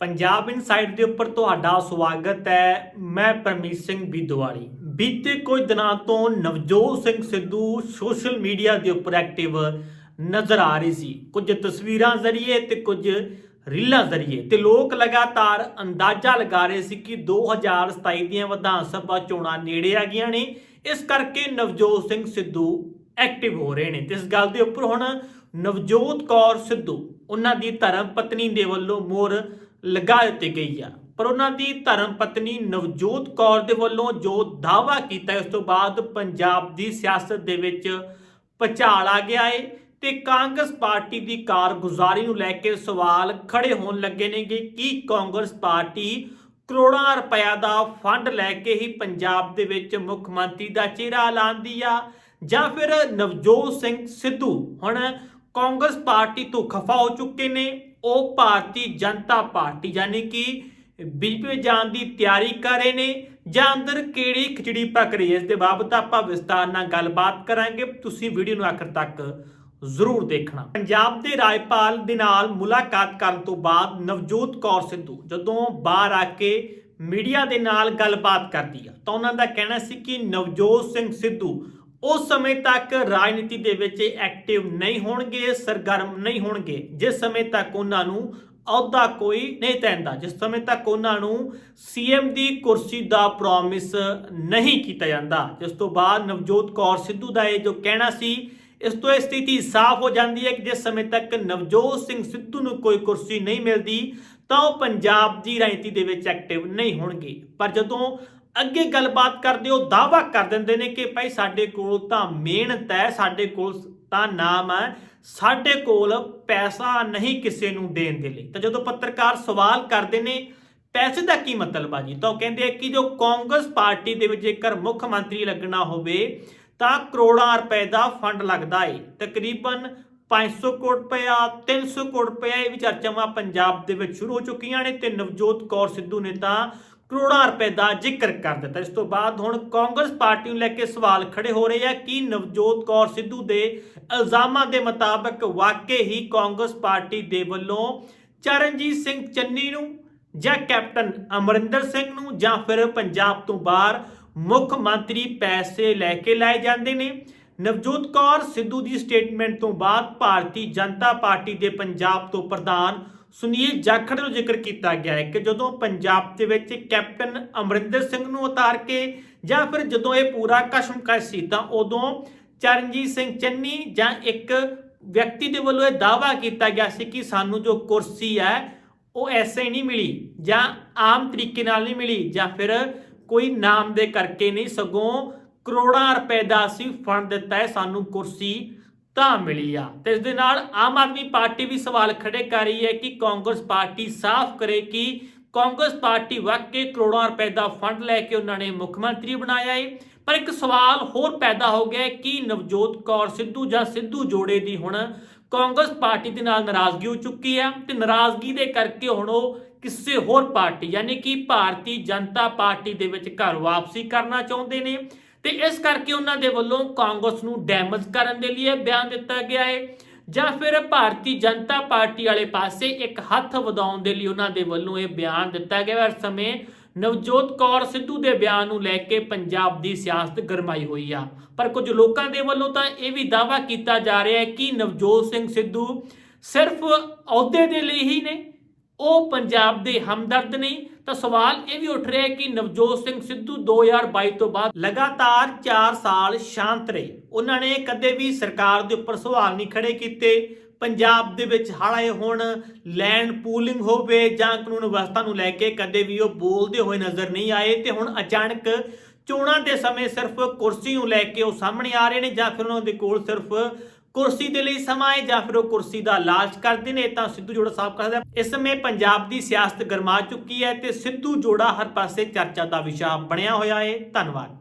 Punjab insight ਦੇ ਉੱਪਰ ਤੁਹਾਡਾ ਸਵਾਗਤ ਹੈ, ਮੈਂ ਪਰਮੀਤ ਸਿੰਘ ਬੀਦੋਵਾਲੀ ਬੀਤੇ ਕੁਝ ਦਿਨਾਂ ਤੋਂ ਨਵਜੋਤ ਸਿੰਘ ਸਿੱਧੂ ਸੋਸ਼ਲ ਮੀਡੀਆ ਦੇ ਉੱਪਰ ਐਕਟਿਵ ਨਜ਼ਰ ਆ ਰਹੀ ਸੀ। ਕੁਝ ਤਸਵੀਰਾਂ ਜ਼ਰੀਏ ਤੇ ਕੁਝ ਰੀਲਾਂ ਜ਼ਰੀਏ ਤੇ ਲੋਕ ਲਗਾਤਾਰ ਅੰਦਾਜ਼ਾ ਲਗਾ ਰਹੇ ਸੀ ਕਿ 2027 ਦੀਆਂ ਵਿਧਾਨ ਸਭਾ ਚੋਣਾਂ ਨੇੜੇ ਆ ਗਈਆਂ ਨੇ। ਇਸ ਕਰਕੇ ਨਵਜੋਤ ਸਿੰਘ ਸਿੱਧੂ ਐਕਟਿਵ ਹੋ ਰਹੇ ਨੇ। ਤੇ ਇਸ ਗੱਲ ਦੇ ਉੱਪਰ ਹੁਣ ਨਵਜੋਤ ਕੌਰ ਸਿੱਧੂ, ਉਹਨਾਂ ਦੀ ਧਰਮ ਪਤਨੀ ਦੇ ਵੱਲੋਂ ਮੋਰ ਲਗਾ ਦਿੱਤੀ ਗਈ ਆ। ਪਰ ਉਹਨਾਂ ਦੀ ਧਰਮ ਪਤਨੀ ਨਵਜੋਤ ਕੌਰ ਦੇ ਵੱਲੋਂ ਜੋ ਦਾਅਵਾ ਕੀਤਾ ਉਸ ਤੋਂ ਬਾਅਦ ਪੰਜਾਬ ਦੀ ਸਿਆਸਤ ਦੇ ਵਿੱਚ ਭਚਾਲ ਆ ਗਿਆ ਏ ਤੇ ਕਾਂਗਰਸ ਪਾਰਟੀ ਦੀ ਕਾਰਗੁਜ਼ਾਰੀ ਨੂੰ ਲੈ ਕੇ ਸਵਾਲ ਖੜੇ ਹੋਣ ਲੱਗੇ ਨੇ ਕਿ ਕੀ ਕਾਂਗਰਸ ਪਾਰਟੀ ਕਰੋੜਾਂ ਰੁਪਇਆ ਦਾ ਫੰਡ ਲੈ ਕੇ ਹੀ ਪੰਜਾਬ ਦੇ ਵਿੱਚ ਮੁੱਖ ਮੰਤਰੀ ਦਾ ਚਿਹਰਾ ਲਾਉਂਦੀ ਆ ਜਾਂ ਫਿਰ ਨਵਜੋਤ ਸਿੰਘ ਸਿੱਧੂ। ਹੁਣ ਕਾਂਗਰਸ ਪਾਰਟੀ ਤੋਂ ਖਫਾ ਹੋ ਚੁੱਕੇ ਨੇ। ਉਹ ਭਾਰਤੀ ਜਨਤਾ ਪਾਰਟੀ ਯਾਨੀ ਕਿ ਬੀਜੇਪੀ ਜਾਣ ਦੀ ਤਿਆਰੀ ਕਰ ਰਹੇ ਨੇ ਜਾਂ ਅੰਦਰ ਕਿਹੜੀ ਖਿਚੜੀ ਪੱਕ ਰਹੀ ਹੈ, ਇਸ ਦੇ ਬਾਬਤ ਆਪਾਂ ਵਿਸਤਾਰ ਨਾਲ ਗੱਲਬਾਤ ਕਰਾਂਗੇ। ਤੁਸੀਂ ਵੀਡੀਓ ਨੂੰ ਆਖਰ ਤੱਕ ਜ਼ਰੂਰ ਦੇਖਣਾ। ਪੰਜਾਬ ਦੇ ਰਾਜਪਾਲ ਦੇ ਨਾਲ ਮੁਲਾਕਾਤ ਕਰਨ ਤੋਂ ਬਾਅਦ ਨਵਜੋਤ ਕੌਰ ਸਿੱਧੂ ਜਦੋਂ ਬਾਹਰ ਆ ਕੇ ਮੀਡੀਆ ਦੇ ਨਾਲ ਗੱਲਬਾਤ ਕਰਦੀ ਆ, ਤਾਂ ਉਹਨਾਂ ਦਾ ਕਹਿਣਾ ਸੀ ਕਿ ਨਵਜੋਤ ਸਿੰਘ ਸਿੱਧੂ ਉਸ ਸਮੇਂ ਤੱਕ ਰਾਜਨੀਤੀ ਦੇ ਵਿੱਚ ਐਕਟਿਵ ਨਹੀਂ ਹੋਣਗੇ, ਸਰਗਰਮ ਨਹੀਂ ਹੋਣਗੇ। ਜਿਸ ਸਮੇਂ ਤੱਕ ਉਹਨਾਂ ਨੂੰ ਅਹੁਦਾ ਕੋਈ ਨਹੀਂ ਤੈਨਦਾ ਜਿਸ ਸਮੇਂ ਤੱਕ ਉਹਨਾਂ ਨੂੰ ਸੀਐਮ ਦੀ ਕੁਰਸੀ ਦਾ ਪ੍ਰੋਮਿਸ ਨਹੀਂ ਕੀਤਾ ਜਾਂਦਾ। ਜਿਸ ਤੋਂ ਬਾਅਦ ਨਵਜੋਤ ਕੌਰ ਸਿੱਧੂ ਦਾ ਇਹ ਜੋ ਕਹਿਣਾ ਸੀ, ਇਸ ਤੋਂ ਇਹ ਸਥਿਤੀ ਸਾਫ਼ ਹੋ ਜਾਂਦੀ ਹੈ ਕਿ ਜਿਸ ਸਮੇਂ ਤੱਕ ਨਵਜੋਤ ਸਿੰਘ ਸਿੱਧੂ ਨੂੰ ਕੋਈ ਕੁਰਸੀ ਨਹੀਂ ਮਿਲਦੀ, ਤਾਂ ਉਹ ਪੰਜਾਬ ਦੀ ਰਾਜਨੀਤੀ ਦੇ ਵਿੱਚ ਐਕਟਿਵ ਨਹੀਂ ਹੋਣਗੇ। ਪਰ ਜਦੋਂ ਅੱਗੇ ਗੱਲਬਾਤ ਕਰਦੇ ਉਹ ਦਾਵਾ ਕਰ ਦਿੰਦੇ ਨੇ ਕਿ ਭਾਈ ਸਾਡੇ ਕੋਲ ਤਾਂ ਮਿਹਨਤ ਹੈ, ਸਾਡੇ ਕੋਲ ਤਾਂ ਨਾਮ ਹੈ, ਸਾਡੇ ਕੋਲ ਪੈਸਾ ਨਹੀਂ ਕਿਸੇ ਨੂੰ ਦੇਣ ਦੇ ਲਈ। ਤਾਂ ਜਦੋਂ ਪੱਤਰਕਾਰ ਸਵਾਲ ਕਰਦੇ ਨੇ, ਪੈਸੇ ਦਾ ਕੀ ਮਤਲਬ ਆ ਜੀ? ਤਾਂ ਉਹ ਕਹਿੰਦੇ ਆ ਕਿ ਜੋ ਕਾਂਗਰਸ ਪਾਰਟੀ ਦੇ ਵਿੱਚ ਜੇਕਰ ਮੁੱਖ ਮੰਤਰੀ ਲੱਗਣਾ ਹੋਵੇ, ਤਾਂ ਕਰੋੜਾਂ ਰੁਪਏ ਦਾ ਫੰਡ ਲੱਗਦਾ ਏ। ਤਕਰੀਬਨ 500 ਕਰੋੜ ਰੁਪਇਆ 300 ਕਰੋੜ ਰੁਪਇਆ ਇਹ ਵੀ ਚਰਚਾਵਾਂ ਪੰਜਾਬ ਦੇ ਵਿੱਚ ਸ਼ੁਰੂ ਹੋ ਚੁੱਕੀਆਂ ਨੇ ਤੇ ਨਵਜੋਤ ਕੌਰ ਸਿੱਧੂ ਨੇ ਤਾਂ ਕਰੋੜਾਂ ਰੁਪਏ ਦਾ ਜ਼ਿਕਰ ਕਰ ਦਿੱਤਾ। ਇਸ ਤੋਂ ਬਾਅਦ ਹੁਣ ਕਾਂਗਰਸ ਪਾਰਟੀ ਨੂੰ ਲੈ ਕੇ ਸਵਾਲ ਖੜੇ ਹੋ ਰਹੇ ਆ ਕਿ ਨਵਜੋਤ ਕੌਰ ਸਿੱਧੂ ਦੇ ਇਲਜ਼ਾਮਾਂ ਦੇ ਮੁਤਾਬਕ ਵਾਕਈ ਹੀ ਕਾਂਗਰਸ ਪਾਰਟੀ ਦੇ ਵੱਲੋਂ ਚਰਨਜੀਤ ਸਿੰਘ ਚੰਨੀ ਨੂੰ ਜਾਂ ਕੈਪਟਨ ਅਮਰਿੰਦਰ ਸਿੰਘ ਨੂੰ ਜਾਂ ਫਿਰ ਪੰਜਾਬ ਤੋਂ ਬਾਹਰ ਮੁੱਖ ਮੰਤਰੀ ਪੈਸੇ ਲੈ ਕੇ ਲਾਏ ਜਾਂਦੇ ਨੇ। ਨਵਜੋਤ ਕੌਰ ਸਿੱਧੂ ਦੀ ਸਟੇਟਮੈਂਟ ਤੋਂ ਬਾਅਦ ਭਾਰਤੀ ਜਨਤਾ ਪਾਰਟੀ ਦੇ ਪੰਜਾਬ ਤੋਂ ਪ੍ਰਧਾਨ ਸੁਨੀਲ ਜਾਖੜ ਨੂੰ ਜ਼ਿਕਰ ਕੀਤਾ ਗਿਆ ਹੈ ਕਿ ਜਦੋਂ ਪੰਜਾਬ ਦੇ ਵਿੱਚ ਕੈਪਟਨ ਅਮਰਿੰਦਰ ਸਿੰਘ ਨੂੰ ਉਤਾਰ ਕੇ ਜਾਂ ਫਿਰ ਜਦੋਂ ਇਹ ਪੂਰਾ ਕਸ਼ਮਕਸ਼ ਸੀ ਤਾਂ ਉਦੋਂ ਚਰਨਜੀਤ ਸਿੰਘ ਚੰਨੀ ਜਾਂ ਇੱਕ ਵਿਅਕਤੀ ਦੇ ਵੱਲੋਂ ਇਹ ਦਾਵਾ ਕੀਤਾ ਗਿਆ ਸੀ ਕਿ ਸਾਨੂੰ ਜੋ ਕੁਰਸੀ ਹੈ, ਉਹ ਐਸੇ ਨਹੀਂ ਮਿਲੀ ਜਾਂ ਆਮ ਤਰੀਕੇ ਨਾਲ ਨਹੀਂ ਮਿਲੀ ਜਾਂ ਫਿਰ ਕੋਈ ਨਾਮ ਦੇ ਕਰਕੇ ਨਹੀਂ ਸਗੋਂ ਕਰੋੜਾਂ ਰੁਪਏ ਦਾ ਅਸੀਂ ਫੰਡ ਦਿੱਤਾ ਹੈ, ਸਾਨੂੰ ਕੁਰਸੀ ਤਾਂ ਮਿਲੀ ਆ ਤੇ ਇਸ ਦੇ ਨਾਲ ਆਮ ਆਦਮੀ ਪਾਰਟੀ ਵੀ ਸਵਾਲ ਖੜੇ ਕਰ ਰਹੀ ਹੈ ਕਿ ਕਾਂਗਰਸ ਪਾਰਟੀ ਸਾਫ਼ ਕਰੇ ਕਿ ਕਾਂਗਰਸ ਪਾਰਟੀ ਵਾਕਈ ਕਰੋੜਾਂ ਰੁਪਏ ਦਾ ਫੰਡ ਲੈ ਕੇ ਉਹਨਾਂ ਨੇ ਮੁੱਖ ਮੰਤਰੀ ਬਣਾਇਆ ਹੈ ਪਰ ਇੱਕ ਸਵਾਲ ਹੋਰ ਪੈਦਾ ਹੋ ਗਿਆ ਕਿ ਨਵਜੋਤ ਕੌਰ ਸਿੱਧੂ ਜਾਂ ਸਿੱਧੂ ਜੋੜੇ ਦੀ ਹੁਣ ਕਾਂਗਰਸ ਪਾਰਟੀ ਦੇ ਨਾਲ ਨਾਰਾਜ਼ਗੀ ਹੋ ਚੁੱਕੀ ਹੈ ਤੇ ਨਾਰਾਜ਼ਗੀ ਦੇ ਕਰਕੇ ਹੁਣ ਉਹ ਕਿਸੇ ਹੋਰ ਪਾਰਟੀ, ਯਾਨੀ ਕਿ ਭਾਰਤੀ ਜਨਤਾ ਪਾਰਟੀ ਦੇ ਵਿੱਚ ਘਰ ਵਾਪਸੀ ਕਰਨਾ ਚਾਹੁੰਦੇ ਨੇ। ਤੇ ਇਸ ਕਰਕੇ ਉਹਨਾਂ ਦੇ ਵੱਲੋਂ ਕਾਂਗਰਸ ਨੂੰ ਡੈਮੇਜ ਕਰਨ ਦੇ ਲਈ ਇਹ ਬਿਆਨ ਦਿੱਤਾ ਗਿਆ ਹੈ। ਜਾਂ ਫਿਰ ਭਾਰਤੀ ਜਨਤਾ ਪਾਰਟੀ ਵਾਲੇ ਪਾਸੇ ਇੱਕ ਹੱਥ ਵਧਾਉਣ ਦੇ ਲਈ ਉਹਨਾਂ ਦੇ ਵੱਲੋਂ ਇਹ ਬਿਆਨ ਦਿੱਤਾ ਗਿਆ ਹਰ ਸਮੇਂ ਨਵਜੋਤ ਕੌਰ ਸਿੱਧੂ ਦੇ ਬਿਆਨ ਨੂੰ ਲੈ ਕੇ ਪੰਜਾਬ ਦੀ ਸਿਆਸਤ ਗਰਮਾਈ ਹੋਈ ਆ। ਪਰ ਕੁਝ ਲੋਕਾਂ ਦੇ ਵੱਲੋਂ ਤਾਂ ਇਹ ਵੀ ਦਾਵਾ ਕੀਤਾ ਜਾ ਰਿਹਾ ਹੈ ਕਿ ਨਵਜੋਤ ਸਿੰਘ ਸਿੱਧੂ ਸਿਰਫ ਅਹੁਦੇ ਦੇ ਲਈ ਹੀ ਨੇ, ਉਹ ਪੰਜਾਬ ਦੇ ਹਮਦਰਦ ਨਹੀਂ ਤਾਂ ਸਵਾਲ ਇਹ ਵੀ ਉੱਠ ਰਿਹਾ ਹੈ ਕਿ ਨਵਜੋਤ ਸਿੰਘ ਸਿੱਧੂ 2022 ਤੋਂ ਬਾਅਦ ਲਗਾਤਾਰ 4 ਸਾਲ ਸ਼ਾਂਤ ਰਹੇ। ਉਹਨਾਂ ਨੇ ਕਦੇ ਵੀ ਸਰਕਾਰ ਦੇ ਉੱਪਰ ਸਵਾਲ ਨਹੀਂ ਖੜੇ ਕੀਤੇ। ਪੰਜਾਬ ਦੇ ਵਿੱਚ ਹਾਲਾਏ ਹੁਣ ਲੈਂਡ ਪੂਲਿੰਗ ਹੋਵੇ ਜਾਂ ਕਾਨੂੰਨ ਵਿਵਸਥਾ ਨੂੰ ਲੈ ਕੇ ਕਦੇ ਵੀ ਉਹ ਬੋਲਦੇ ਹੋਏ ਨਜ਼ਰ ਨਹੀਂ ਆਏ ਤੇ ਹੁਣ ਅਚਾਨਕ ਚੋਣਾਂ ਦੇ ਸਮੇਂ ਸਿਰਫ ਕੁਰਸੀ ਨੂੰ ਲੈ ਕੇ ਉਹ ਸਾਹਮਣੇ ਆ ਰਹੇ ਨੇ ਜਾਂ ਫਿਰ ਉਹਨਾਂ ਦੇ ਕੋਲ ਸਿਰਫ ਕੁਰਸੀ ਦੇ ਲਈ ਸਮਾਂ ਹੈ ਜਾਂ ਫਿਰ ਉਹ ਕੁਰਸੀ ਦਾ ਲਾਲਚ ਕਰਦੇ ਨੇ, ਤਾਂ ਸਿੱਧੂ ਜੋੜਾ ਸਾਹਿਬ ਕਹਿੰਦਾ ਇਸ ਸਮੇਂ ਪੰਜਾਬ ਦੀ ਸਿਆਸਤ ਗਰਮਾ ਚੁੱਕੀ ਹੈ ਤੇ ਸਿੱਧੂ ਜੋੜਾ ਹਰ ਪਾਸੇ ਚਰਚਾ ਦਾ ਵਿਸ਼ਾ ਬਣਿਆ ਹੋਇਆ ਹੈ। ਧੰਨਵਾਦ।